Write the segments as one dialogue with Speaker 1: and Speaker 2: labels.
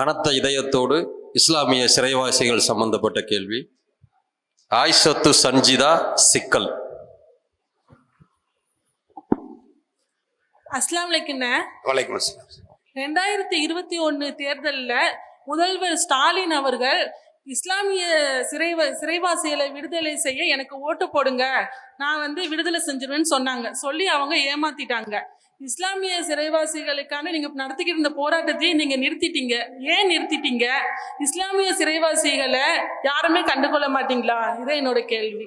Speaker 1: கனத்த இதயத்தோடு இஸ்லாமிய சிறைவாசிகள் சம்பந்தப்பட்ட கேள்வி. ஆயிஷத்து சஞ்சிதா சிக்கல்.
Speaker 2: அஸ்லாம்
Speaker 3: வலைக்கம் அஸ்ஸலாம்.
Speaker 2: ரெண்டாயிரத்தி இருபத்தி ஒன்று தேர்தலில் முதல்வர் ஸ்டாலின் அவர்கள் இஸ்லாமிய சிறைவ சிறைவாசிகளை விடுதலை செய்ய எனக்கு ஓட்டு போடுங்க. நான் வந்து விடுதலை செஞ்சிருவேன்னு சொன்னாங்க. சொல்லி அவங்க ஏமாத்திட்டாங்க. இஸ்லாமிய சிறைவாசிகளுக்கான நீங்க நடத்திக்கிட்டு இருந்த போராட்டத்தையும் நீங்க நிறுத்திட்டீங்க. ஏன் நிறுத்திட்டீங்க? இஸ்லாமிய சிறைவாசிகளை யாருமே கண்டுகொள்ள மாட்டீங்களா? இதான் என்னோட கேள்வி.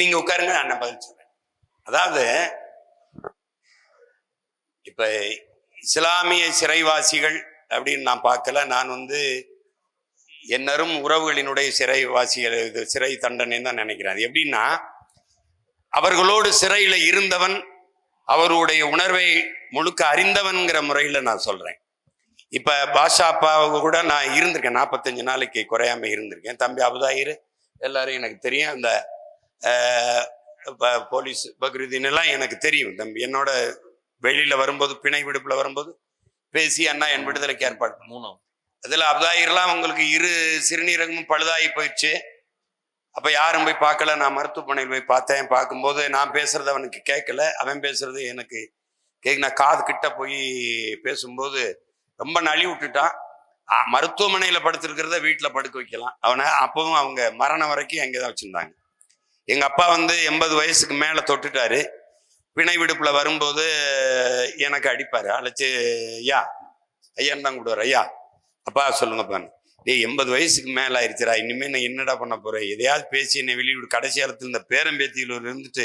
Speaker 3: நீங்க உட்காருங்க நான் பதில் சொல்றேன். அதாவது இப்ப இஸ்லாமிய சிறைவாசிகள் அப்படின்னு நான் பார்க்கல. நான் வந்து என்னரும் உறவுகளினுடைய சிறைவாசிகள் இது சிறை தண்டனை தான் நினைக்கிறேன். அது எப்படின்னா அவர்களோடு சிறையில இருந்தவன் அவருடைய உணர்வை முழுக்க அறிந்தவன்கிற முறையில் நான் சொல்றேன். இப்ப பாஷா அப்பாவுக்கு கூட நான் இருந்திருக்கேன். நாற்பத்தஞ்சு நாளைக்கு குறையாம இருந்திருக்கேன். தம்பி அபுதாயிரு எல்லாரும் எனக்கு தெரியும். அந்த போலீஸ் பக்ருதீன் எல்லாம் எனக்கு தெரியும். தம்பி என்னோட வெளியில வரும்போது பிணை விடுப்புல வரும்போது பேசி அண்ணா என் விடுதலைக்கு ஏற்பாடு.
Speaker 1: மூணாம்
Speaker 3: அதுல அப்தாயிரெல்லாம் உங்களுக்கு இரு சிறுநீரகமும் பழுதாகி போயிடுச்சு. அப்போ யாரும் போய் பார்க்கல. நான் மருத்துவமனையில் போய் பார்த்தேன். பார்க்கும்போது நான் பேசுறது அவனுக்கு கேட்கல. அவன் பேசுறது எனக்கு கேட்க நான் காது கிட்ட போய் பேசும்போது ரொம்ப நழி விட்டுட்டான். ஆ, மருத்துவமனையில படுத்திருக்கிறத வீட்டில் படுக்க வைக்கலாம். அவனை அப்பவும் அவங்க மரணம் வரைக்கும் அங்கே தான் வச்சுருந்தாங்க. எங்கள் அப்பா வந்து எண்பது வயசுக்கு மேலே தொட்டுட்டாரு. பிணை விடுப்பில் வரும்போது எனக்கு அடிப்பார். அழைச்சி ஐயா ஐயான்னு தான் கூடுவார். ஐயா அப்பா சொல்லுங்கப்பான்னு டேய் எண்பது வயசுக்கு மேலே ஆயிடுச்சுரா இனிமேல் நான் என்னடா பண்ண போகிறேன் எதையாவது பேசி என்னை வெளியூர் கடைசி காலத்துல இந்த பேரம்பேத்தியில் இருந்துட்டு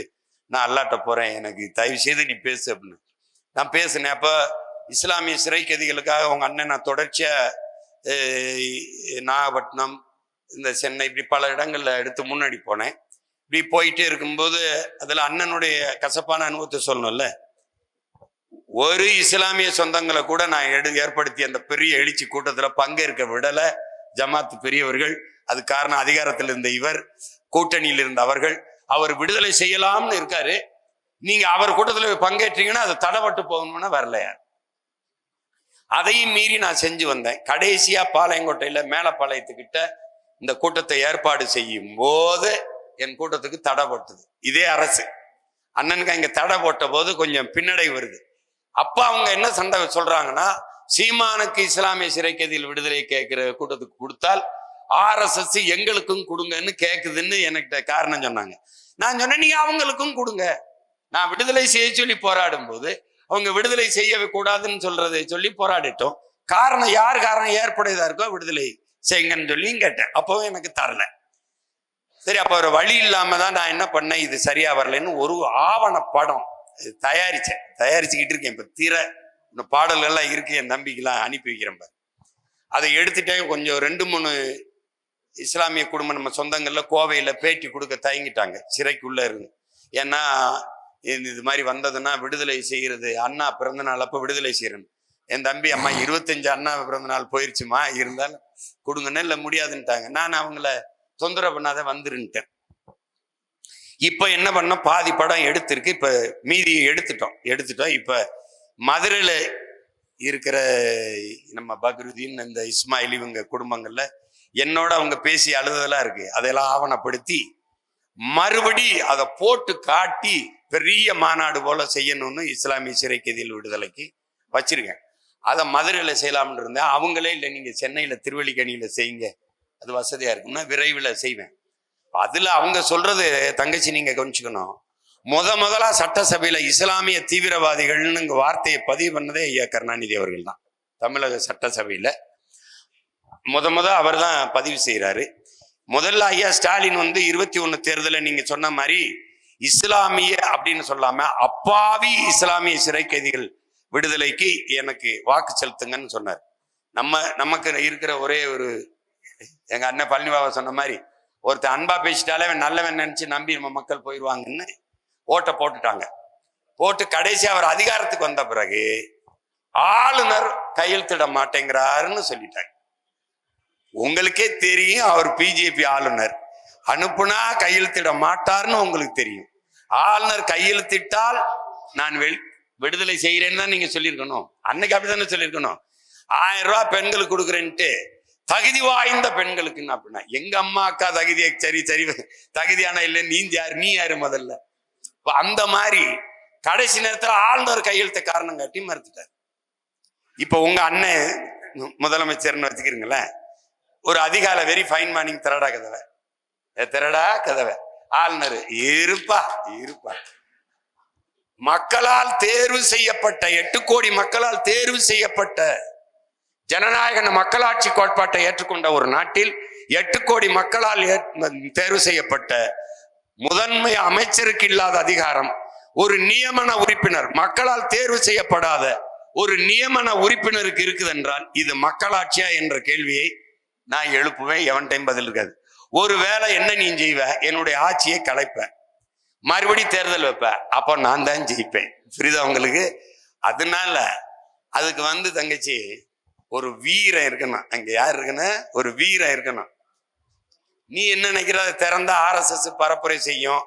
Speaker 3: நான் அல்லாட்ட போகிறேன் எனக்கு தயவு செய்து நீ பேசு அப்படின்னு. நான் பேசினேன். அப்போ இஸ்லாமிய சிறை கைதிகளுக்காக உங்க அண்ணன் நான் தொடர்ச்சியாக நாகப்பட்டினம் இந்த சென்னை இப்படி பல இடங்களில் எடுத்து முன்னாடி போனேன். இப்படி போயிட்டே இருக்கும்போது அதில் அண்ணனுடைய கசப்பான அனுபவத்தை சொல்லணும்ல? ஒரு இஸ்லாமிய சொந்தங்களை கூட நான் எடு ஏற்படுத்திய அந்த பெரிய எழுச்சி கூட்டத்தில் பங்கேற்க விடலை. ஜமாத் பெரியவர்கள் அது காரணம் அதிகாரத்தில் இருந்த இவர் கூட்டணியில் இருந்த அவர்கள். அவர் விடுதலை செய்யலாம்னு இருக்காரு. நீங்க அவர் கூட்டத்தில் போய் பங்கேற்றீங்கன்னா அதை தடப்பட்டு போகணும்னா வரல யார்? அதையும் மீறி நான் செஞ்சு வந்தேன். கடைசியா பாளையங்கோட்டையில மேலப்பாளையத்துக்கிட்ட இந்த கூட்டத்தை ஏற்பாடு செய்யும் போது என் கூட்டத்துக்கு தடை போட்டது. இதே அரசு. அண்ணனுக்கு அங்க தடை போட்ட போது கொஞ்சம் பின்னடை வருது. அப்ப அவங்க என்ன சண்டை சொல்றாங்கன்னா சீமானுக்கு இஸ்லாமிய சிறைக்கதியில் விடுதலை கேட்கிற கூட்டத்துக்கு கொடுத்தால் ஆர்எஸ்எஸ் எங்களுக்கும் கொடுங்கன்னு கேட்குதுன்னு எனக்கு காரணம் சொன்னாங்க. நான் சொன்னேன் நீங்க அவங்களுக்கும் கொடுங்க. நான் விடுதலை செய்ய சொல்லி போராடும் போது அவங்க விடுதலை செய்ய கூடாதுன்னு சொல்றதை சொல்லி போராடிட்டோம். காரணம் யார் காரணம் ஏற்புடையதா இருக்கோ விடுதலை செய்யுங்கன்னு சொல்லியும் கேட்டேன். அப்பவும் எனக்கு தரல. சரி அப்ப ஒரு வழி இல்லாம தான் நான் என்ன பண்ணேன் இது சரியா வரலைன்னு ஒரு ஆவண தயாரித்தேன் தயாரிச்சுக்கிட்டு இருக்கேன். இப்போ தீர இன்னும் பாடல்கள்லாம் இருக்கு. என் தம்பிக்கெலாம் அனுப்பி வைக்கிறேன் அதை எடுத்துட்டேன் கொஞ்சம் ரெண்டு மூணு இஸ்லாமிய குடும்பம் நம்ம சொந்தங்களில் கோவையில் பேட்டி கொடுக்க தயங்கிட்டாங்க. சிறைக்குள்ளே இருந்து. ஏன்னா இது இது மாதிரி வந்ததுன்னா விடுதலை செய்கிறது அண்ணா பிறந்த நாள். விடுதலை செய்கிறேன் என் தம்பி அம்மா இருபத்தஞ்சு அண்ணா பிறந்த நாள் போயிருச்சுமா? இருந்தாலும் கொடுங்கன்னு இல்லை முடியாதுன்ட்டாங்க. நான் அவங்கள தொந்தரவு பண்ணாத வந்துருன்ட்டேன். இப்போ என்ன பண்ணோம்? பாதி படம் எடுத்திருக்கு. இப்போ மீதியை எடுத்துட்டோம். எடுத்துட்டோம். இப்போ மதுரையில் இருக்கிற நம்ம பக்ருதீன் இந்த இஸ்மாயில் இவங்க குடும்பங்களில் என்னோட அவங்க பேசி அழுததெல்லாம் இருக்கு. அதெல்லாம் ஆவணப்படுத்தி மறுபடி அதை போட்டு காட்டி பெரிய மாநாடு போல செய்யணும்னு இஸ்லாமிய சிறை கதியில் விடுதலைக்கு வச்சிருக்கேன். அதை மதுரையில் செய்யலாம்னு இருந்தேன். அவங்களே இல்லை நீங்கள் சென்னையில் திருவள்ளிக்கணியில் செய்யுங்க. அது வசதியாக இருக்கும்னா விரைவில் செய்வேன். அதுல அவங்க சொல்றது தங்கச்சி நீங்க கவனிச்சுக்கணும். முத முதலா சட்டசபையில இஸ்லாமிய தீவிரவாதிகள்னு வார்த்தையை பதிவு பண்ணதே ஐயா கருணாநிதி அவர்கள் தான் தமிழக சட்டசபையில. முத முத அவர் தான் பதிவு செய்கிறாரு முதல்ல ஐயா ஸ்டாலின் வந்து இருபத்தி ஒன்று தேர்தலை நீங்க சொன்ன மாதிரி இஸ்லாமிய அப்படின்னு சொல்லாம அப்பாவி இஸ்லாமிய சிறை கைதிகள் விடுதலைக்கு எனக்கு வாக்கு செலுத்துங்கன்னு சொன்னார். நம்ம நமக்கு இருக்கிற ஒரே ஒரு எங்க அண்ணன் பழனி பாபா சொன்ன மாதிரி ஒருத்தன் அன்பா பேசிட்டாலே அவன் நல்லவன் நினைச்சு நம்பி நம்ம மக்கள் போயிடுவாங்கன்னு ஓட்டை போட்டுட்டாங்க. போட்டு கடைசி அவர் அதிகாரத்துக்கு வந்த பிறகு ஆளுநர் கையெழுத்திட மாட்டேங்கிறாருன்னு சொல்லிட்டாங்க உங்களுக்கே தெரியும் அவர் பிஜேபி ஆளுநர். அனுப்புனா கையெழுத்திட மாட்டார்னு உங்களுக்கு தெரியும். ஆளுநர் கையெழுத்திட்டால் நான் வெள் விடுதலை செய்கிறேன்னு தான் நீங்கள் சொல்லியிருக்கணும். அன்னைக்கு அப்படிதானே சொல்லியிருக்கணும். ஆயிரம் ரூபா பெண்களுக்கு கொடுக்குறேன்ட்டு தகுதி வாய்ந்த பெண்களுக்கு என்ன அப்படின்னா எங்க அம்மா அக்கா தகுதியை சரி சரி தகுதியான இல்லை நீ யார் நீ யாரு முதல்ல? அந்த மாதிரி கடைசி நேரத்துல ஆளுநர் கையெழுத்த காரணம் காட்டி மறுத்துட்டார். இப்ப உங்க அண்ணன் முதலமைச்சர்னு வச்சுக்கிறீங்களேன் ஒரு அதிகாலை வெரி ஃபைன் மார்னிங் திரடா கதவை. திரடா கதவை. ஆளுநர் இருப்பா இருப்பா. மக்களால் தேர்வு செய்யப்பட்ட எட்டு கோடி மக்களால் தேர்வு செய்யப்பட்ட ஜனநாயக மக்களாட்சி கோட்பாட்டை ஏற்றுக்கொண்ட ஒரு நாட்டில் எட்டு கோடி மக்களால் ஏற்- தேர்வு செய்யப்பட்ட முதன்மை அமைச்சருக்கு இல்லாத அதிகாரம் ஒரு நியமன உறுப்பினர் மக்களால் தேர்வு செய்யப்படாத ஒரு நியமன உறுப்பினருக்கு இருக்குது என்றால் இது மக்களாட்சியா என்ற கேள்வியை நான் எழுப்புவேன் எவன் டைம் பதில் இருக்காது. ஒருவேளை என்ன நீ செய்வ? என்னுடைய ஆட்சியை கலைப்ப. மறுபடி தேர்தல் வைப்ப. அப்போ நான் தான் ஜெயிப்பேன். புரியுதா உங்களுக்கு? அதனால அதுக்கு வந்து தங்கச்சி ஒரு வீரம் இருக்கணும். அங்க யார் இருக்கணும்? ஒரு வீரம் இருக்கணும். நீ என்ன நினைக்கிற? திறந்த ஆர்எஸ்எஸ் பரப்புரை செய்யும்.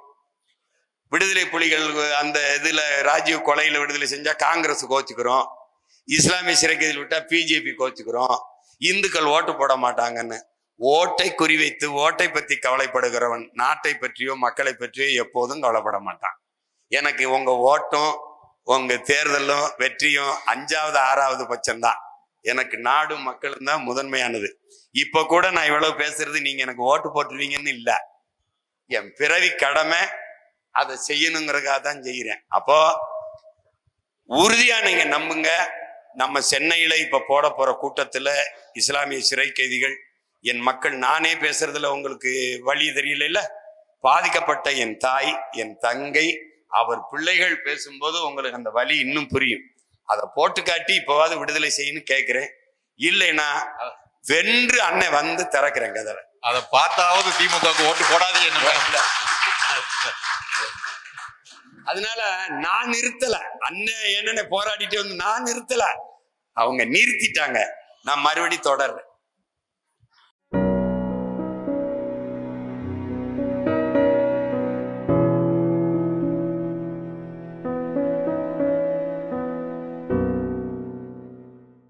Speaker 3: விடுதலை புலிகள் அந்த இதுல ராஜீவ் கொலையில விடுதலை செஞ்சா காங்கிரஸ் கோச்சுக்கிறோம். இஸ்லாமிய சிறைக்கைதில் விட்டா பிஜேபி கோச்சுக்கிறோம். இந்துக்கள் ஓட்டு போட மாட்டாங்கன்னு. ஓட்டை குறிவைத்து ஓட்டை பத்தி கவலைப்படுகிறவன் நாட்டை பற்றியோ மக்களை பற்றியோ எப்போதும் கவலைப்பட மாட்டான். எனக்கு உங்க ஓட்டும் உங்க தேர்தலும் வெற்றியும் அஞ்சாவது ஆறாவது பட்சம்தான். எனக்கு நாடும் மக்களும் தான் முதன்மையானது. இப்ப கூட நான் இவ்வளவு பேசுறது நீங்க எனக்கு ஓட்டு போட்டுருவீங்கன்னு இல்ல. என் பிறவி கடமை அதை செய்யணுங்கிறதுக்காக தான் செய்கிறேன். அப்போ உறுதியா நீங்க நம்புங்க. நம்ம சென்னையில இப்ப போட போற கூட்டத்துல இஸ்லாமிய சிறை கைதிகள் என் மக்கள் நானே பேசுறதுல உங்களுக்கு வழி தெரியல பாதிக்கப்பட்ட என் தாய் என் தங்கை அவர் பிள்ளைகள் பேசும்போது உங்களுக்கு அந்த வழி இன்னும் புரியும். அதை போட்டு காட்டி இப்பவாவது விடுதலை செய்யணும் கேட்கிறேன். இல்லைன்னா வென்று அண்ணன் வந்து திறக்கிறேன் கதவை.
Speaker 4: அதை பார்த்தாவது திமுகவுக்கு ஓட்டு போடாதீங்க என்ன
Speaker 3: அதனால நான் நிறுத்தல. அண்ணன் என்னென்ன போராடிட்டு வந்து நான் நிறுத்தல. அவங்க நிறுத்திட்டாங்க. நான் மறுபடியும் தொடர்றேன்.